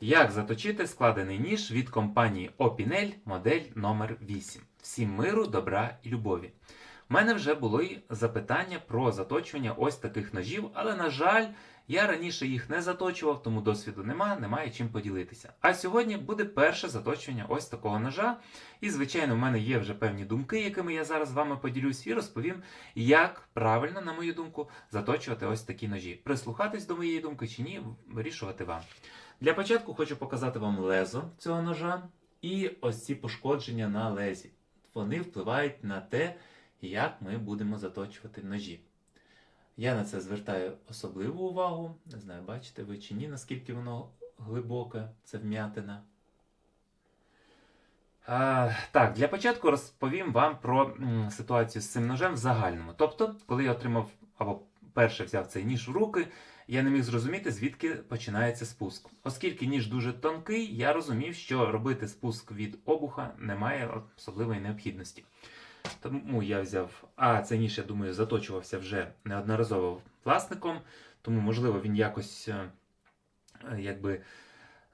Як заточити складений ніж від компанії Opinel модель номер 8 Всім миру, добра і любові. У мене вже були запитання про заточування ось таких ножів, але, на жаль, я раніше їх не заточував, тому досвіду нема, немає чим поділитися. А сьогодні буде перше заточування ось такого ножа. І, звичайно, в мене є вже певні думки, якими я зараз з вами поділюсь, і розповім, як правильно, на мою думку, заточувати ось такі ножі. Прислухатись до моєї думки чи ні, вирішувати вам. Для початку хочу показати вам лезо цього ножа і ось ці пошкодження на лезі. Вони впливають на те, як ми будемо заточувати ножі. Я на це звертаю особливу увагу. Не знаю, бачите ви чи ні, наскільки воно глибоке, це вм'ятина. А, так, для початку розповім вам про м, ситуацію з цим ножем в загальному. Тобто, коли я отримав або перше взяв цей ніж в руки, я не міг зрозуміти, звідки починається спуск. Оскільки ніж дуже тонкий, я розумів, що робити спуск від обуха немає особливої необхідності. Тому я взяв. А цей ніж, я думаю, заточувався вже неодноразово власником, тому, можливо, він якось е, е, якби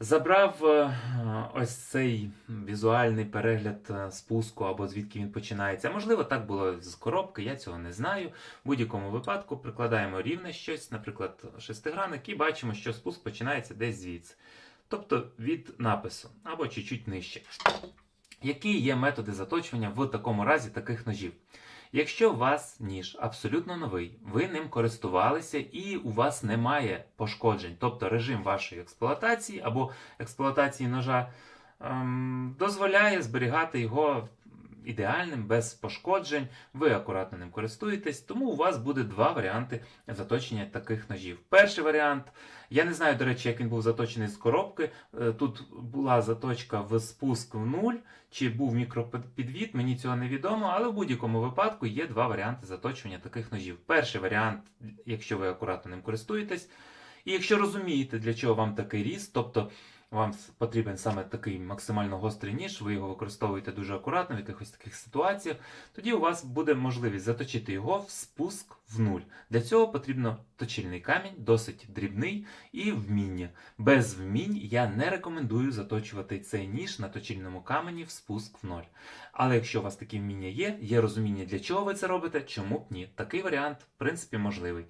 забрав е, ось цей візуальний перегляд е, спуску або звідки він починається. Можливо, так було з коробки, я цього не знаю. В будь-якому випадку прикладаємо рівне щось, наприклад, шестигранник, і бачимо, що спуск починається десь звідси. Тобто від напису або чуть-чуть нижче. Які є методи заточування в такому разі таких ножів? Якщо у вас ніж абсолютно новий, ви ним користувалися і у вас немає пошкоджень, тобто режим вашої експлуатації або експлуатації ножа ем, дозволяє зберігати його ідеальним, без пошкоджень, ви акуратно ним користуєтесь, тому у вас буде два варіанти заточення таких ножів. Перший варіант, я не знаю, до речі, як він був заточений з коробки. Е, Тут була заточка в спуск в нуль, чи був мікропідвід, мені цього не відомо, але в будь-якому випадку є два варіанти заточування таких ножів. Перший варіант, якщо ви акуратно ним користуєтесь, і якщо розумієте, для чого вам такий ріст, тобто вам потрібен саме такий максимально гострий ніж, ви його використовуєте дуже акуратно в якихось таких ситуаціях, тоді у вас буде можливість заточити його в спуск в нуль. Для цього потрібно точильний камінь, досить дрібний, і вміння. Без вмінь я не рекомендую заточувати цей ніж на точильному камені в спуск в ноль. Але якщо у вас такі вміння є, є розуміння, для чого ви це робите, чому б ні. Такий варіант, в принципі, можливий.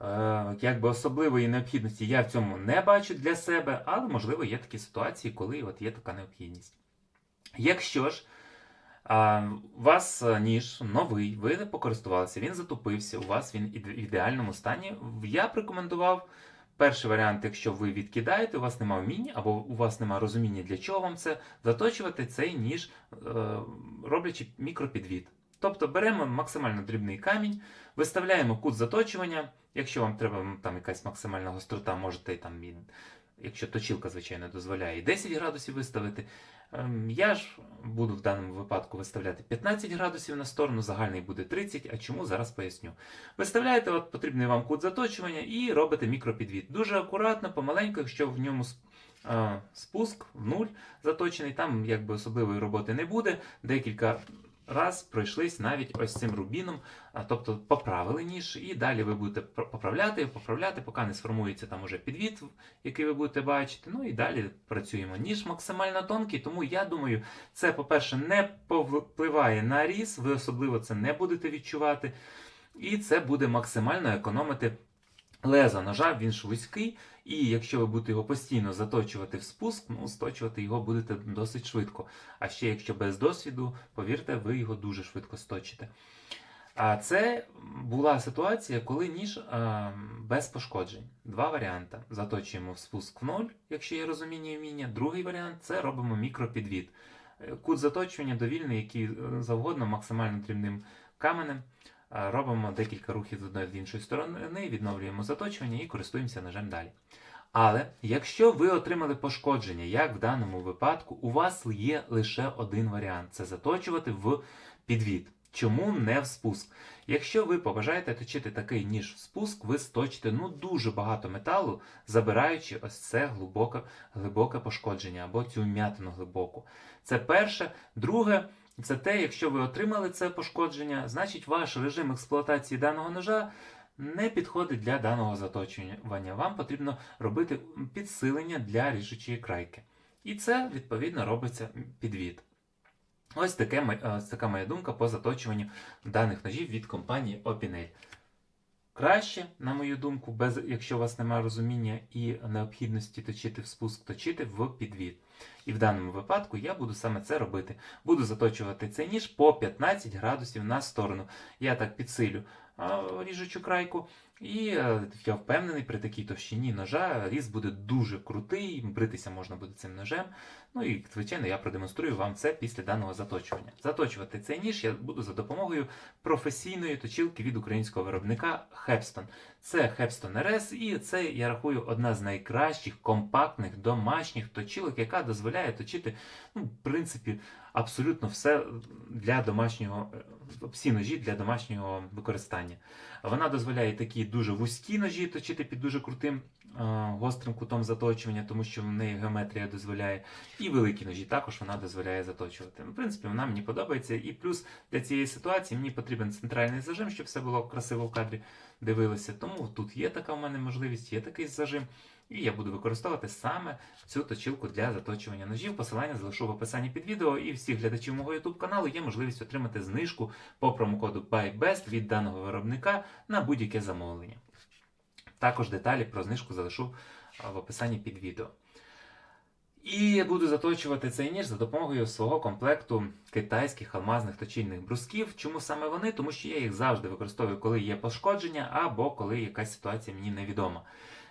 Е, якби особливої необхідності я в цьому не бачу для себе, але можливо є такі ситуації, коли от є така необхідність. Якщо ж у вас е, ніж новий, ви не покористувалися, він затупився, у вас він в ідеальному стані, я б рекомендував перший варіант, якщо ви відкидаєте, у вас немає вміння, або у вас немає розуміння, для чого вам це, заточувати цей ніж, е, роблячи мікропідвід. Тобто беремо максимально дрібний камінь, виставляємо кут заточування. Якщо вам треба там якась максимальна гострота, можете там, якщо точилка, звичайно, дозволяє, і 10 градусів виставити. Ем, Я ж буду в даному випадку виставляти 15 градусів на сторону, загальний буде 30, а чому зараз поясню. Виставляєте от потрібний вам кут заточування і робите мікропідвід. Дуже акуратно, помаленьку, якщо в ньому спуск в нуль заточений, там якби особливої роботи не буде. Декілька раз пройшлись навіть ось цим рубіном, тобто поправили ніж, і далі ви будете поправляти, поправляти, поки не сформується там уже підвід, який ви будете бачити. Ну і далі працюємо. Ніж максимально тонкий, тому я думаю, це, по-перше, не повпливає на різ, ви особливо це не будете відчувати. І це буде максимально економити лезо ножа, він ж вузький, і якщо ви будете його постійно заточувати в спуск, ну, сточувати його будете досить швидко. А ще якщо без досвіду, повірте, ви його дуже швидко сточите. А це була ситуація, коли ніж а, без пошкоджень. Два варіанти. Заточуємо в спуск в ноль, якщо є розуміння і вміння. Другий варіант це робимо мікропідвід. Кут заточування довільний, який е, завгодно, максимально дрібним каменем. Робимо декілька рухів з одної з іншої сторони, відновлюємо заточування і користуємося ножем далі. Але якщо ви отримали пошкодження, як в даному випадку, у вас є лише один варіант це заточувати в підвід. Чому не в спуск? Якщо ви побажаєте точити такий ніж в спуск, ви сточите ну дуже багато металу, забираючи ось це глибоке, глибоке пошкодження або цю м'ятину глибоку. Це перше. Друге, це те, якщо ви отримали це пошкодження, значить ваш режим експлуатації даного ножа не підходить для даного заточування. Вам потрібно робити підсилення для ріжучої крайки. І це, відповідно, робиться підвід. Ось таке, ось така моя думка по заточуванню даних ножів від компанії Opinel. Краще, на мою думку, без, якщо у вас немає розуміння і необхідності точити в спуск, точити в підвід. І в даному випадку я буду саме це робити. Буду заточувати цей ніж по 15 градусів на сторону. Я так підсилю ріжучу крайку. І е, я впевнений, при такій товщині ножа різ буде дуже крутий, бритися можна буде цим ножем. Ну і, звичайно, я продемонструю вам це після даного заточування. Заточувати цей ніж я буду за допомогою професійної точилки від українського виробника Hepston. Це Hepston RS, і це, я рахую, одна з найкращих компактних домашніх точилок, яка дозволяє точити, ну, в принципі, абсолютно все для домашнього, е, всі ножі для домашнього використання. Вона дозволяє такі дуже вузькі ножі точити під дуже крутим е, гострим кутом заточування, тому що в неї геометрія дозволяє. І великі ножі також вона дозволяє заточувати. В принципі, вона мені подобається. І плюс для цієї ситуації мені потрібен центральний зажим, щоб все було красиво в кадрі дивилося. Тому тут є така в мене можливість, є такий зажим. І я буду використовувати саме цю точилку для заточування ножів. Посилання залишу в описанні під відео. І всіх глядачів мого YouTube каналу є можливість отримати знижку по промокоду BuyBest від даного виробника на будь-яке замовлення. Також деталі про знижку залишу в описанні під відео. І я буду заточувати цей ніж за допомогою свого комплекту китайських алмазних точильних брусків. Чому саме вони? Тому що я їх завжди використовую, коли є пошкодження або коли якась ситуація мені невідома.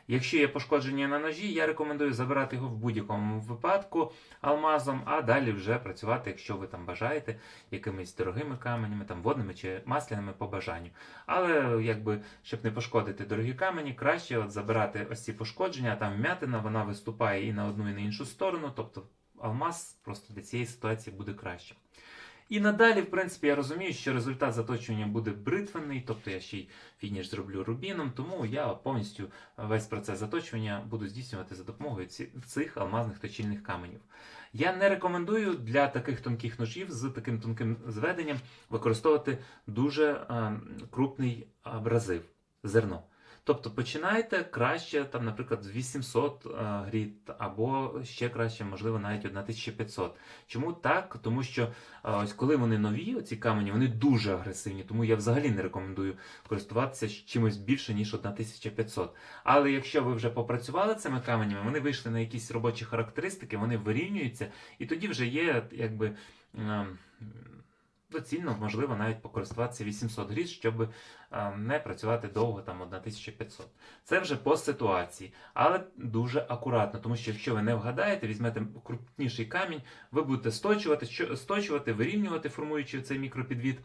Якщо є пошкодження на ножі, я рекомендую забирати його в будь-якому випадку алмазом, а далі вже працювати, якщо ви там бажаєте, якимись дорогими каменями, там водними чи масляними по бажанню. Але якби щоб не пошкодити дорогі камені, краще от забирати ось ці пошкодження, там вмятина, вона виступає і на одну, і на іншу сторону. Тобто алмаз просто для цієї ситуації буде краще. І надалі, в принципі, я розумію, що результат заточування буде бритвений, тобто я ще й фініш зроблю рубіном, тому я повністю весь процес заточування буду здійснювати за допомогою цих алмазних точильних каменів. Я не рекомендую для таких тонких ножів з таким тонким зведенням використовувати дуже е, крупний абразив, зерно. Тобто починайте краще, там, наприклад, з 800 е, гріт, або ще краще, можливо, навіть 1500. Чому так? Тому що е, ось коли вони нові, ці камені, вони дуже агресивні, тому я взагалі не рекомендую користуватися чимось більше, ніж 1500. Але якщо ви вже попрацювали цими каменями, вони вийшли на якісь робочі характеристики, вони вирівнюються, і тоді вже є якби. Доцільно, можливо, навіть покористуватися 800 гріз, щоб е, не працювати довго, там 1500. Це вже по ситуації, але дуже акуратно, тому що якщо ви не вгадаєте, візьмете крупніший камінь, ви будете сточувати, сточувати, вирівнювати, формуючи цей мікропідвід,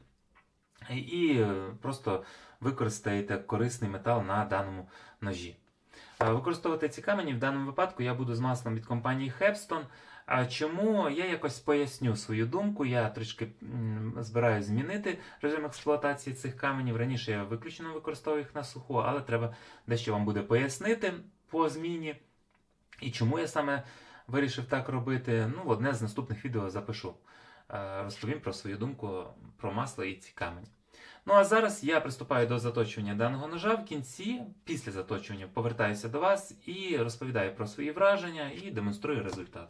і- е, просто використаєте корисний метал на даному ножі. Е, Використовувати ці камені в даному випадку я буду з маслом від компанії Hepston. А чому я якось поясню свою думку? Я трішки м, збираюсь змінити режим експлуатації цих каменів. Раніше я виключно використовував їх на суху, але треба дещо вам буде пояснити по зміні. І чому я саме вирішив так робити? Ну, в одне з наступних відео запишу. Е, Розповім про свою думку про масло і ці камені. Ну а зараз я приступаю до заточування даного ножа. В кінці, після заточування, повертаюся до вас і розповідаю про свої враження і демонструю результат.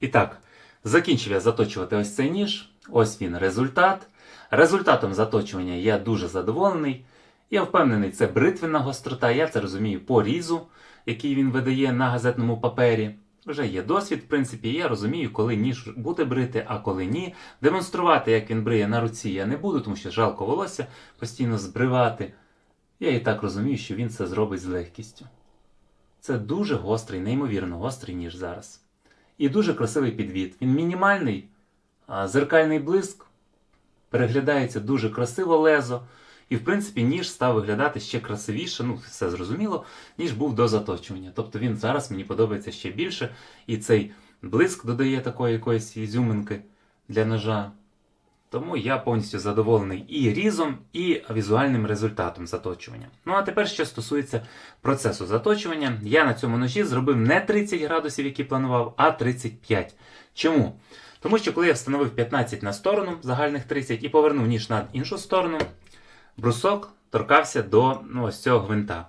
І так, закінчив я заточувати ось цей ніж. Ось він результат. Результатом заточування я дуже задоволений. Я впевнений, це бритвенна гострота. Я це розумію по різу, який він видає на газетному папері. Вже є досвід, в принципі, я розумію, коли ніж буде брити, а коли ні. Демонструвати, як він бриє на руці, я не буду, тому що жалко волосся постійно збривати. Я і так розумію, що він це зробить з легкістю. Це дуже гострий, неймовірно гострий ніж зараз. І дуже красивий підвід. Він мінімальний, зеркальний блиск, переглядається дуже красиво лезо. І, в принципі, ніж став виглядати ще красивіше, ну, все зрозуміло, ніж був до заточування. Тобто він зараз мені подобається ще більше. І цей блиск додає такої якоїсь ізюминки для ножа. Тому я повністю задоволений і різом, і візуальним результатом заточування. Ну а тепер, що стосується процесу заточування, я на цьому ножі зробив не 30 градусів, які планував, а 35. Чому? Тому що коли я встановив 15 на сторону, загальних 30, і повернув ніж на іншу сторону, брусок торкався до ну, ось цього гвинта.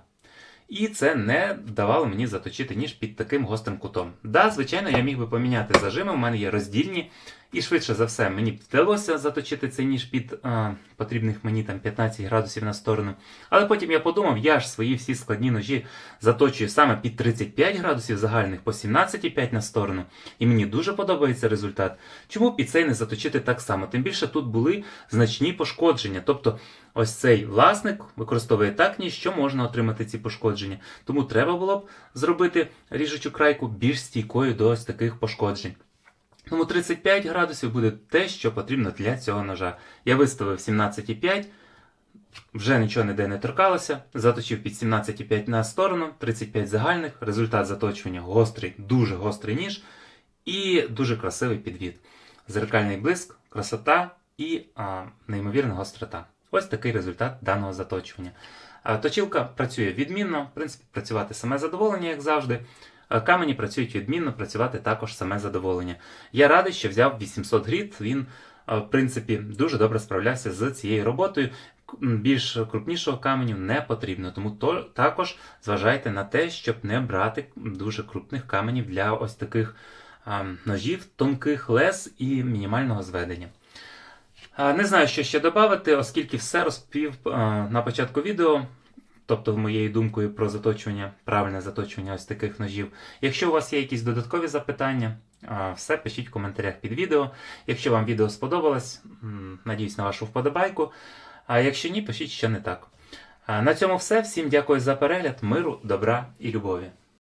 І це не давало мені заточити ніж під таким гострим кутом. Да, звичайно, я міг би поміняти зажими, у мене є роздільні, і швидше за все мені б вдалося заточити цей ніж під е, потрібних мені там 15 градусів на сторону. Але потім я подумав, я ж свої всі складні ножі заточую саме під 35 градусів загальних по 17,5 на сторону. І мені дуже подобається результат. Чому і цей не заточити так само? Тим більше тут були значні пошкодження. Тобто, ось цей власник використовує так ніж, що можна отримати ці пошкодження. Тому треба було б зробити ріжучу крайку більш стійкою до ось таких пошкоджень. Тому 35 градусів буде те, що потрібно для цього ножа. Я виставив 17,5, вже нічого ніде не торкалося, заточив під 17,5 на сторону, 35 загальних, результат заточування гострий, дуже гострий ніж і дуже красивий підвід. Зеркальний блиск, красота і а, неймовірна гострота. Ось такий результат даного заточування. А, Точилка працює відмінно, в принципі, працювати саме задоволення, як завжди. А Камені працюють відмінно, працювати також саме задоволення. Я радий, що взяв 800 гріт. Він, в принципі, дуже добре справлявся з цією роботою. Більш крупнішого каменю не потрібно, тому то, також зважайте на те, щоб не брати дуже крупних каменів для ось таких а, ножів, тонких лез і мінімального зведення. А, Не знаю, що ще додати, оскільки все розповів а, на початку відео, тобто моєю думкою про заточування, правильне заточування ось таких ножів. Якщо у вас є якісь додаткові запитання, все пишіть в коментарях під відео. Якщо вам відео сподобалось, надіюсь на вашу вподобайку. А якщо ні, пишіть, що не так. На цьому все. Всім дякую за перегляд, миру, добра і любові.